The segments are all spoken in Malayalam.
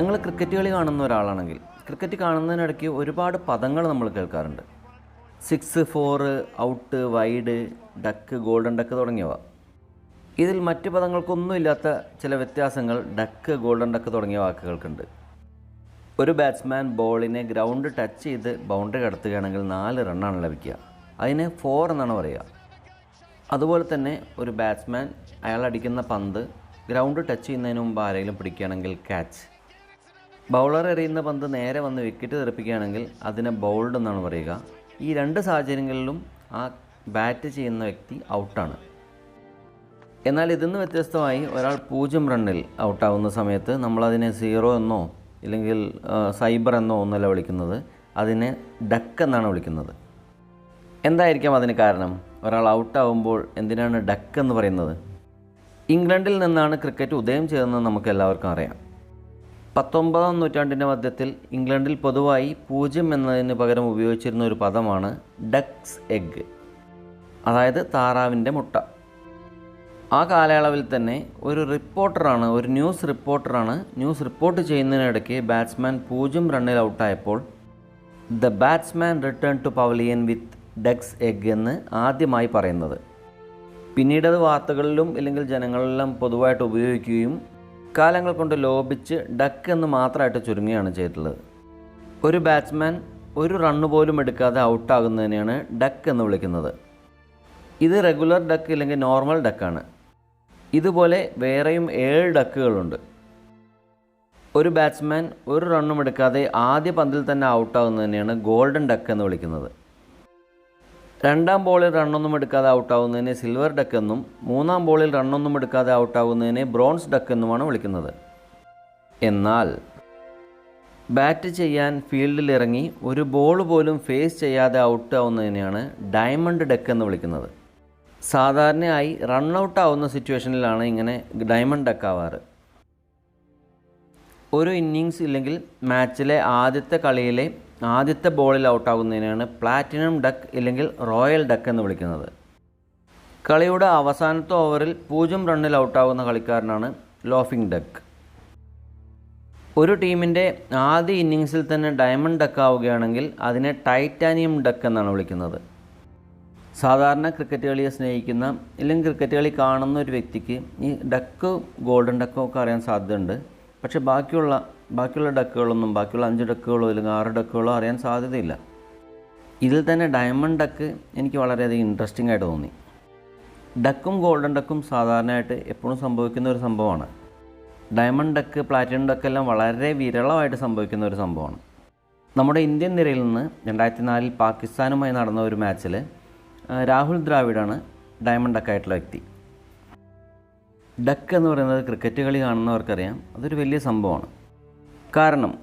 നിങ്ങൾ ക്രിക്കറ്റ് കളി കാണുന്ന ഒരാളാണെങ്കിൽ ക്രിക്കറ്റ് കാണുന്നതിനിടയ്ക്ക് ഒരുപാട് പദങ്ങൾ നമ്മൾ കേൾക്കാറുണ്ട്. Six four out wide duck golden duck തുടങ്ങിയവ. ഇതിൽ മറ്റ് പദങ്ങൾക്കൊന്നും ഇല്ലാത്ത ചില വ്യത്യാസങ്ങൾ ഡക്ക് ഗോൾഡൻ ഡക്ക് തുടങ്ങിയ വാക്കുകൾക്കുണ്ട്. ഒരു ബാറ്റ്സ്മാൻ ബോളിനെ ഗ്രൗണ്ട് ടച്ച് ചെയ്ത് ബൗണ്ടറി കടത്തുകയാണെങ്കിൽ നാല് റണ്ണാണ് ലഭിക്കുക. അതിനെ ഫോർ എന്നാണ് പറയുക. അതുപോലെ തന്നെ ഒരു ബാറ്റ്സ്മാൻ അയാൾ അടിക്കുന്ന പന്ത് ഗ്രൗണ്ട് ടച്ച് ചെയ്യുന്നതിന് മുമ്പ് ആരെങ്കിലും പിടിക്കുകയാണെങ്കിൽ ക്യാച്ച് ബൗളർ എറിയുന്ന പന്ത് നേരെ വന്ന് വിക്കറ്റ് തെറിപ്പിക്കുകയാണെങ്കിൽ അതിനെ ബൗൾഡ് എന്നാണ് പറയുക. ഈ രണ്ട് സാഹചര്യങ്ങളിലും ആ ബാറ്റ് ചെയ്യുന്ന വ്യക്തി ഔട്ടാണ് എന്നാൽ ഇതിന്ന് വ്യത്യസ്തമായി ഒരാൾ പൂജ്യം റണ്ണിൽ ഔട്ടാവുന്ന സമയത്ത് നമ്മളതിനെ സീറോ എന്നോ ഇല്ലെങ്കിൽ സൈബർ എന്നോ ഒന്നല്ല വിളിക്കുന്നത്. അതിനെ ഡക്ക് എന്നാണ് വിളിക്കുന്നത്. എന്തായിരിക്കാം അതിന് കാരണം? ഒരാൾ ഔട്ടാവുമ്പോൾ എന്തിനാണ് ഡക്ക് എന്ന് പറയുന്നത്? ഇംഗ്ലണ്ടിൽ നിന്നാണ് ക്രിക്കറ്റ് ഉദയം ചെയ്തതെന്ന് നമുക്ക് എല്ലാവർക്കും അറിയാം. പത്തൊമ്പതാം നൂറ്റാണ്ടിന്റെ മധ്യത്തിൽ ഇംഗ്ലണ്ടിൽ പൊതുവായി പൂജ്യം എന്നതിന് പകരം ഉപയോഗിച്ചിരുന്ന ഒരു പദമാണ് ഡക്സ് എഗ് അതായത് താറാവിന്റെ മുട്ട. ആ കാലയളവിൽ തന്നെ ഒരു റിപ്പോർട്ടറാണ് ഒരു ന്യൂസ് റിപ്പോർട്ടറാണ് ന്യൂസ് റിപ്പോർട്ട് ചെയ്യുന്നതിനിടയ്ക്ക് ബാറ്റ്സ്മാൻ പൂജ്യം റണ്ണിൽ ഔട്ടായപ്പോൾ the batsman return to pavilion with ducks egg എന്ന് ആദ്യമായി പറയുന്നത്. പിന്നീടത് വാർത്തകളിലും ഇല്ലെങ്കിൽ ജനങ്ങളിലും പൊതുവായിട്ട് ഉപയോഗിക്കുകയും കാലങ്ങൾ കൊണ്ട് ലോപിച്ച് ഡക്ക് എന്ന് മാത്രമായിട്ട് ചുരുങ്ങുകയാണ് ചെയ്തിട്ടുള്ളത്. ഒരു ബാറ്റ്സ്മാൻ ഒരു റണ്ണ് പോലും എടുക്കാതെ ഔട്ടാകുന്നതിനെയാണ് ഡക്ക് എന്ന് വിളിക്കുന്നത്. ഇത് റെഗുലർ ഡക്ക് ഇല്ലെങ്കിൽ നോർമൽ ഡക്കാണ് ഇതുപോലെ വേറെയും ഏഴ് ഡക്കുകളുണ്ട് ഒരു ബാറ്റ്സ്മാൻ ഒരു റണ്ണും എടുക്കാതെ ആദ്യ പന്തിൽ തന്നെ ഔട്ടാകുന്നതിനെയാണ് ഗോൾഡൻ ഡക്ക് എന്ന് വിളിക്കുന്നത്. രണ്ടാം ബോളിൽ റണ്ണൊന്നും എടുക്കാതെ ഔട്ടാവുന്നതിനെ സിൽവർ ഡക്ക് എന്നും മൂന്നാം ബോളിൽ റണ്ണൊന്നും എടുക്കാതെ ഔട്ടാവുന്നതിനെ ബ്രോൺസ് ഡക്ക് എന്നുമാണ് വിളിക്കുന്നത്. എന്നാൽ ബാറ്റ് ചെയ്യാൻ ഫീൽഡിൽ ഇറങ്ങി ഒരു ബോൾ പോലും ഫേസ് ചെയ്യാതെ ഔട്ട് ആവുന്നതിനെയാണ് ഡയമണ്ട് ഡക്ക് എന്ന് വിളിക്കുന്നത്. സാധാരണയായി റൺ ഔട്ട് ആവുന്ന സിറ്റുവേഷനിലാണ് ഇങ്ങനെ ഡയമണ്ട് ഡക്ക് ആവാറ് ഒരു ഇന്നിങ്സ് ഇല്ലെങ്കിൽ മാച്ചിലെ ആദ്യത്തെ കളിയിലെ ആദ്യത്തെ ബോളിൽ ഔട്ടാകുന്നതിനാണ് പ്ലാറ്റിനം ഡക്ക് ഇല്ലെങ്കിൽ റോയൽ ഡക്ക് എന്ന് വിളിക്കുന്നത്. കളിയുടെ അവസാനത്തെ ഓവറിൽ പൂജ്യം റണ്ണിൽ ഔട്ടാകുന്ന കളിക്കാരനാണ് ലോഫിംഗ് ഡക്ക്. ഒരു ടീമിന്റെ ആദ്യ ഇന്നിങ്സിൽ തന്നെ ഡയമണ്ട് ഡക്ക് ആവുകയാണെങ്കിൽ അതിനെ ടൈറ്റാനിയം ഡക്ക് എന്നാണ് വിളിക്കുന്നത്. സാധാരണ ക്രിക്കറ്റ് കളിയെ സ്നേഹിക്കുന്ന ഇല്ലെങ്കിൽ ക്രിക്കറ്റ് കളി കാണുന്ന ഒരു വ്യക്തിക്ക് ഈ ഡക്ക് ഗോൾഡൻ ഡക്കോ ഒക്കെ അറിയാൻ സാധ്യതയുണ്ട്. പക്ഷേ ബാക്കിയുള്ള ബാക്കിയുള്ള ഡക്കുകളൊന്നും ബാക്കിയുള്ള അഞ്ച് ഡക്കുകളോ അല്ലെങ്കിൽ ആറ് ഡക്കുകളോ അറിയാൻ സാധ്യതയില്ല. ഇതിൽ തന്നെ ഡയമണ്ട് ഡക്ക് എനിക്ക് വളരെയധികം ഇൻട്രസ്റ്റിംഗ് ആയിട്ട് തോന്നി. ഡക്കും ഗോൾഡൻ ഡക്കും സാധാരണയായിട്ട് എപ്പോഴും സംഭവിക്കുന്ന ഒരു സംഭവമാണ്. ഡയമണ്ട് ഡക്ക് പ്ലാറ്റിനം ഡക്ക് എല്ലാം വളരെ വിരളമായിട്ട് സംഭവിക്കുന്ന ഒരു സംഭവമാണ്. നമ്മുടെ ഇന്ത്യൻ നിരയിൽ നിന്ന് രണ്ടായിരത്തി നാലിൽ പാകിസ്ഥാനുമായി നടന്ന ഒരു മാച്ചിൽ രാഹുൽ ദ്രാവിഡാണ് ഡയമണ്ട് ഡക്കായിട്ടുള്ള വ്യക്തി. ഡക്ക് എന്ന് പറയുന്നത് ക്രിക്കറ്റ് കളി കാണുന്നവർക്കറിയാം. അതൊരു വലിയ സംഭവമാണ്. കാരണം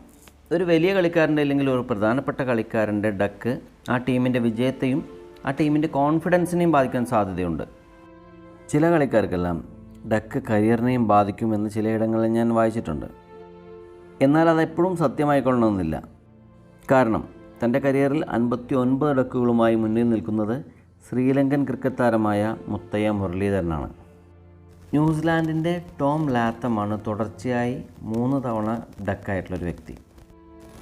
ഒരു വലിയ കളിക്കാരന്റെ അല്ലെങ്കിൽ ഒരു പ്രധാനപ്പെട്ട കളിക്കാരന്റെ ഡക്ക് ആ ടീമിന്റെ വിജയത്തെയും ആ ടീമിന്റെ കോൺഫിഡൻസിനെയും ബാധിക്കാൻ സാധ്യതയുണ്ട്. ചില കളിക്കാർക്കെല്ലാം ഡക്ക് കരിയറിനെയും ബാധിക്കുമെന്ന് ചിലയിടങ്ങളിൽ ഞാൻ വായിച്ചിട്ടുണ്ട്. എന്നാൽ അതെപ്പോഴും സത്യമായിക്കൊള്ളണമെന്നില്ല. കാരണം തന്റെ കരിയറിൽ അൻപത്തി ഒൻപത് ഡക്കുകളുമായി മുന്നിൽ നിൽക്കുന്നത് ശ്രീലങ്കൻ ക്രിക്കറ്റ് താരമായ മുത്തയ്യ മുരളീധരനാണ്. ന്യൂസിലാൻഡിന്റെ ടോം ലാത്തമാണ് തുടർച്ചയായി മൂന്ന് തവണ ഡക്കായിട്ടുള്ളൊരു വ്യക്തി.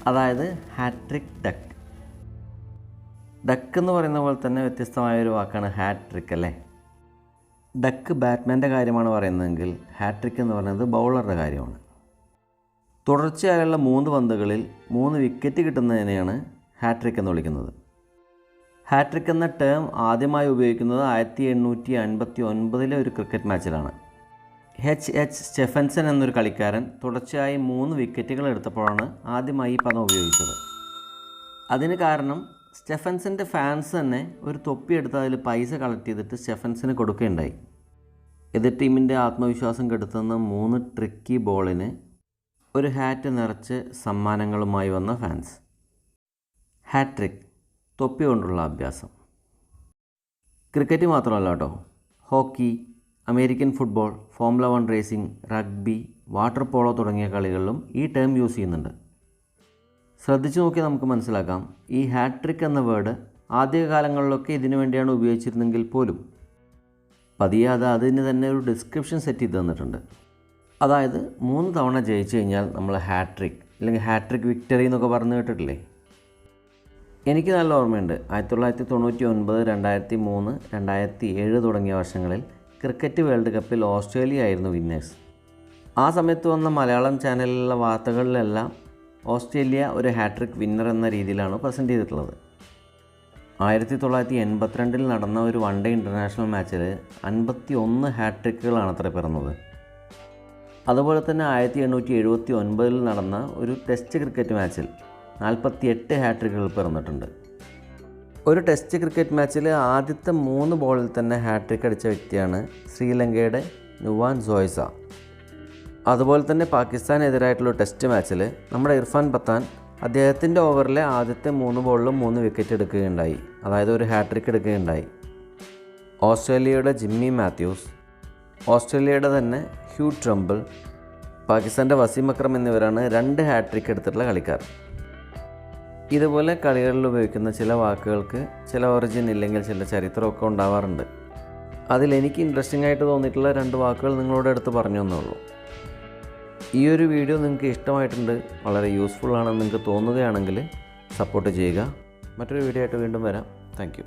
അതായത് ഹാട്രിക് ഡക്ക്. ഡക്ക് എന്ന് പറയുന്ന പോലെ തന്നെ വ്യത്യസ്തമായ ഒരു വാക്കാണ് ഹാട്രിക് അല്ലേ? ഡക്ക് ബാറ്റ്മാന്റെ കാര്യമാണ് പറയുന്നതെങ്കിൽ ഹാട്രിക് എന്ന് പറയുന്നത് ബൗളറുടെ കാര്യമാണ്. തുടർച്ചയായുള്ള മൂന്ന് പന്തുകളിൽ മൂന്ന് വിക്കറ്റ് കിട്ടുന്നതിനെയാണ് ഹാട്രിക് എന്ന് വിളിക്കുന്നത്. ഹാട്രിക് എന്ന ടേം ആദ്യമായി ഉപയോഗിക്കുന്നത് ആയിരത്തി എണ്ണൂറ്റി അൻപത്തി ഒൻപതിലെ ഒരു ക്രിക്കറ്റ് മാച്ചിലാണ് എച്ച് എച്ച് സ്റ്റെഫൻസൺ എന്നൊരു കളിക്കാരൻ തുടർച്ചയായി മൂന്ന് വിക്കറ്റുകൾ എടുത്തപ്പോഴാണ് ആദ്യമായി ഈ പദം ഉപയോഗിച്ചത്. അതിന് കാരണം സ്റ്റെഫൻസിന്റെ ഫാൻസ് തന്നെ ഒരു തൊപ്പി എടുത്ത് അതിൽ പൈസ കളക്ട് ചെയ്തിട്ട് സ്റ്റെഫൻസിന് കൊടുക്കുകയുണ്ടായി. എതിർ ടീമിന്റെ ആത്മവിശ്വാസം കെടുത്തുന്ന മൂന്ന് ട്രിക്കി ബോളിന് ഒരു ഹാറ്റ് നിറച്ച് സമ്മാനങ്ങളുമായി വന്ന ഫാൻസ് ഹാട്രിക് തൊപ്പി കൊണ്ടുള്ള അഭ്യാസം. ക്രിക്കറ്റ് മാത്രമല്ല കേട്ടോ. Hockey American football formula one racing rugby water polo തുടങ്ങിയ കളികളിലും ഈ ടേം യൂസ് ചെയ്യുന്നുണ്ട്. ശ്രദ്ധിച്ചു നോക്കിയാൽ നമുക്ക് മനസ്സിലാക്കാം. ഈ ഹാട്രിക് എന്ന വേർഡ് ആദ്യകാലങ്ങളിലൊക്കെ ഇതിനു വേണ്ടിയാണ് ഉപയോഗിച്ചിരുന്നെങ്കിൽ പോലും. പതിയെ അത് അതിന് തന്നെ ഒരു ഡിസ്ക്രിപ്ഷൻ സെറ്റ് ചെയ്ത് തന്നിട്ടുണ്ട്. അതായത് മൂന്ന് തവണ ജയിച്ചു കഴിഞ്ഞാൽ നമ്മൾ ഹാട്രിക് അല്ലെങ്കിൽ ഹാട്രിക് വിക്ടറി എന്നൊക്കെ പറഞ്ഞു കേട്ടിട്ടില്ലേ? എനിക്ക് നല്ല ഓർമ്മയുണ്ട്. ആയിരത്തി തൊള്ളായിരത്തി തൊണ്ണൂറ്റി ഒൻപത് രണ്ടായിരത്തി മൂന്ന് രണ്ടായിരത്തി ഏഴ് തുടങ്ങിയ വർഷങ്ങളിൽ ക്രിക്കറ്റ് വേൾഡ് കപ്പിൽ ഓസ്ട്രേലിയ ആയിരുന്നു വിന്നേഴ്സ്. ആ സമയത്ത് വന്ന മലയാളം ചാനലിലുള്ള വാർത്തകളിലെല്ലാം ഓസ്ട്രേലിയ ഒരു ഹാട്രിക് വിന്നർ എന്ന രീതിയിലാണ് പ്രസന്റ് ചെയ്തിട്ടുള്ളത്. ആയിരത്തി തൊള്ളായിരത്തി എൺപത്തിരണ്ടിൽ നടന്ന ഒരു വൺ ഡേ ഇന്റർനാഷണൽ മാച്ചിൽ അൻപത്തി ഒന്ന് ഹാട്രിക്കുകളാണ് അത്ര പിറന്നത്. അതുപോലെ തന്നെ ആയിരത്തി എണ്ണൂറ്റി എഴുപത്തി ഒൻപതിൽ നടന്ന ഒരു ടെസ്റ്റ് ക്രിക്കറ്റ് മാച്ചിൽ നാൽപ്പത്തി എട്ട് ഹാട്രിക്കുകൾ പിറന്നിട്ടുണ്ട്. ഒരു ടെസ്റ്റ് ക്രിക്കറ്റ് മാച്ചിൽ ആദ്യത്തെ മൂന്ന് ബോളിൽ തന്നെ ഹാട്രിക് അടിച്ച വ്യക്തിയാണ് ശ്രീലങ്കയുടെ നുവാൻ സോയ്സ. അതുപോലെ തന്നെ പാകിസ്ഥാനെതിരായിട്ടുള്ള ടെസ്റ്റ് മാച്ചിൽ നമ്മുടെ ഇർഫാൻ പത്താൻ അദ്ദേഹത്തിന്റെ ഓവറിലെ ആദ്യത്തെ മൂന്ന് ബോളിലും മൂന്ന് വിക്കറ്റ് എടുക്കുകയുണ്ടായി. അതായത് ഒരു ഹാട്രിക് എടുക്കുകയുണ്ടായി. ഓസ്ട്രേലിയയുടെ ജിമ്മി മാത്യൂസ് ഓസ്ട്രേലിയയുടെ തന്നെ ഹ്യൂ ട്രംബിൾ പാകിസ്ഥാന്റെ വസീം അക്രം എന്നിവരാണ് രണ്ട് ഹാട്രിക് എടുത്തിട്ടുള്ള കളിക്കാർ. ഇതുപോലെ കളികളിൽ ഉപയോഗിക്കുന്ന ചില വാക്കുകൾക്ക് ചില ഒറിജിൻ ഇല്ലെങ്കിൽ ചില ചരിത്രമൊക്കെ ഉണ്ടാവാറുണ്ട്. അതിൽ എനിക്ക് ഇൻട്രസ്റ്റിംഗ് ആയിട്ട് തോന്നിയിട്ടുള്ള രണ്ട് വാക്കുകൾ നിങ്ങളോട് എടുത്ത് പറഞ്ഞു എന്നുള്ളൂ ഈ ഒരു വീഡിയോ നിങ്ങൾക്ക് ഇഷ്ടമായിട്ടുണ്ട് വളരെ യൂസ്ഫുൾ ആണെന്ന് നിങ്ങൾക്ക് തോന്നുകയാണെങ്കിൽ സപ്പോർട്ട് ചെയ്യുക. മറ്റൊരു വീഡിയോ ആയിട്ട് വീണ്ടും വരാം. താങ്ക്